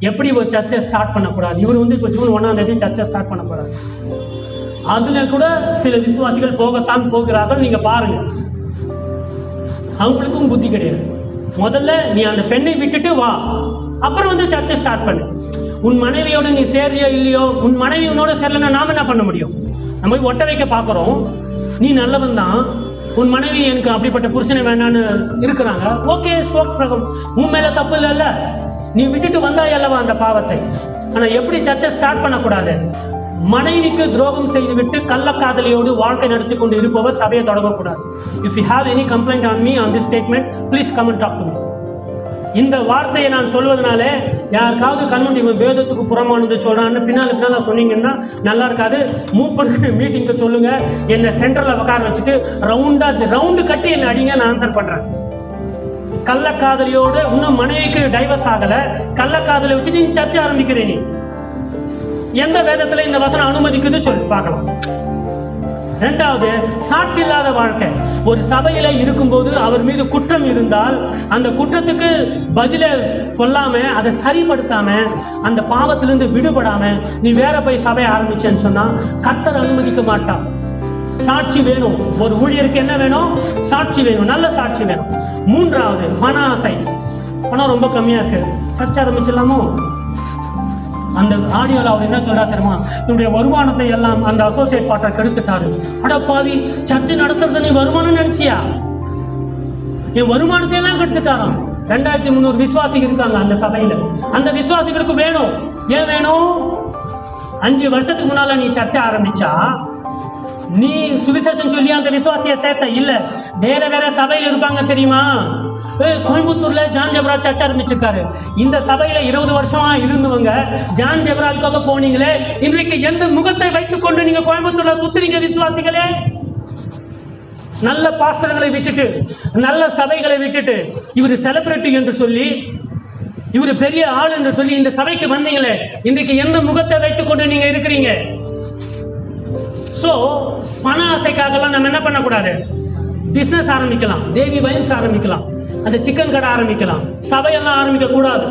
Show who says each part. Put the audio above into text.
Speaker 1: எப்படி ஒரு சர்ச்சை ஸ்டார்ட் பண்ணக்கூடாது இவர் வந்து இப்போ ஜூன் ஒன்றாம் தேதி சர்ச்சை ஸ்டார்ட் பண்ண போறாரு. அதுல கூட சில விசுவாசிகள் போகத்தான் போகிறார்கள் நீங்க பாருங்க. அவங்களுக்கும் புத்தி கிடையாது. முதல்ல நீ அந்த பெண்ணை விட்டுட்டு வா. அப்புறம் வந்து சர்ச்சை ஸ்டார்ட் பண்ணு. உன் மனைவியோட நீ சேர்றியோ இல்லையோ உன் மனைவி உன்னோட சேரலன்னா நாம என்ன பண்ண முடியும்? நம்ம போய் ஒட்ட வைக்க பார்க்குறோம் நீ நல்லவன் தான். உன் மனைவி எனக்கு அப்படிப்பட்ட புருஷனை வேணான்னு இருக்கிறாங்க. ஓகே சோக் பிரகம். உன் மேல தப்பு இல்லைல்ல. நீ விட்டுட்டு வந்தாய் அல்லவா அந்த பாவத்தை? ஆனா எப்படி சர்ச்சை ஸ்டார்ட் பண்ணக்கூடாது? மனைவிக்கு துரோகம் செய்துவிட்டு கள்ளக்காதலியோடு வாழ்க்கை நடத்தி கொண்டு இருப்பவர் சபையை தொடங்கக்கூடாது. If you have any complaint on me on this statement please come and talk to me இந்த வார்த்தையை நான் சொல்வதனால யாருக்காவது கண்முடி இவன் வேதத்துக்கு புறமானது சொல்றான்னு பின்னால் பின்னால் சொன்னீங்கன்னா நல்லா இருக்காது. மூவ் மீட்டிங்க்கு சொல்லுங்க. என்னை சென்டர்ல உட்கார வச்சுட்டு ரவுண்டா ரவுண்டு கட்டி என்னை அடிங்க நான் ஆன்சர் பண்ணுறேன் கள்ளக்காதலியோடு இன்னும் மனைவிக்கு டைவர்ஸ் ஆகல. கள்ளக்காதலை வச்சு நீ சர்ச்சை ஆரம்பிக்கிறே நீ. எந்த வேதத்துல இந்த வசனம் அனுமதிக்குது சொல்லி பார்க்கலாம். ரெண்டாவது சாட்சி இல்லாத வாழ்க்கை. ஒரு சபையில இருக்கும்போது அவர் மீது குற்றம் இருந்தால் அந்த குற்றத்துக்கு பதில சொல்லாம அதை சரிப்படுத்தாம அந்த பாவத்திலிருந்து விடுபடாம நீ வேற போய் சபையை ஆரம்பிச்சேன்னு சொன்னா கர்த்தர் அனுமதிக்க மாட்டான் சாட்சி வேணும். ஒரு ஊழியருக்கு என்ன வேணும்? சாட்சி வேணும். நல்ல சாட்சி வேணும். மூன்றாவது மன ஆசை பணம் ரொம்ப கம்மியா இருக்கு. சர்ச்சை ஆரம்பிச்சிடலாமோ? அந்த ஆடியோல அவர் என்ன சொல்றா தெரியுமா? என்னுடைய வருமானத்தை எல்லாம் அந்த அசோசியேட் பாட்டை கெடுத்துட்டாரு. அட சர்ச்சை நடத்துறது நீ வருமானம் நினைச்சியா? என் வருமானத்தை எல்லாம் கெடுத்துட்டாராம். ரெண்டாயிரத்தி முந்நூறு விசுவாசிகள் இருக்காங்க அந்த சபையில. அந்த விசுவாசிகளுக்கு வேணும். ஏன் வேணும்? அஞ்சு வருஷத்துக்கு முன்னால நீ சர்ச்சை ஆரம்பிச்சா நீ சுவிசேஷம் சொல்லி அந்த விசுவாசிய சேர்த்த இல்ல. வேற வேற சபையில இருப்பாங்க தெரியுமா? கோயம்புத்தூர்ல ஜான் ஜெபராஜ் சர்ச் ஆரம்பிச்சிருக்காரு. இந்த சபையில இருபது வருஷமா இருந்தவங்க ஜான் ஜெபராஜ்க்காக போனீங்களே இன்றைக்கு எந்த முகத்தை வைத்துக் கொண்டு நீங்க கோயம்புத்தூர்ல சுத்துறீங்க விசுவாசிகளே? நல்ல பாஸ்டர்களை விட்டுட்டு நல்ல சபைகளை விட்டுட்டு இவர் செலிபிரிட்டி என்று சொல்லி இவர் பெரிய ஆள் என்று சொல்லி இந்த சபைக்கு வந்தீங்களே இன்றைக்கு எந்த முகத்தை வைத்துக் கொண்டு நீங்க இருக்கிறீங்க? ஸோ பண ஆசைக்காகலாம் நம்ம என்ன பண்ணக்கூடாது? பிஸ்னஸ் ஆரம்பிக்கலாம். தேவி வைன்ஸ் ஆரம்பிக்கலாம். அந்த சிக்கன் கடை ஆரம்பிக்கலாம். சபையெல்லாம் ஆரம்பிக்க கூடாது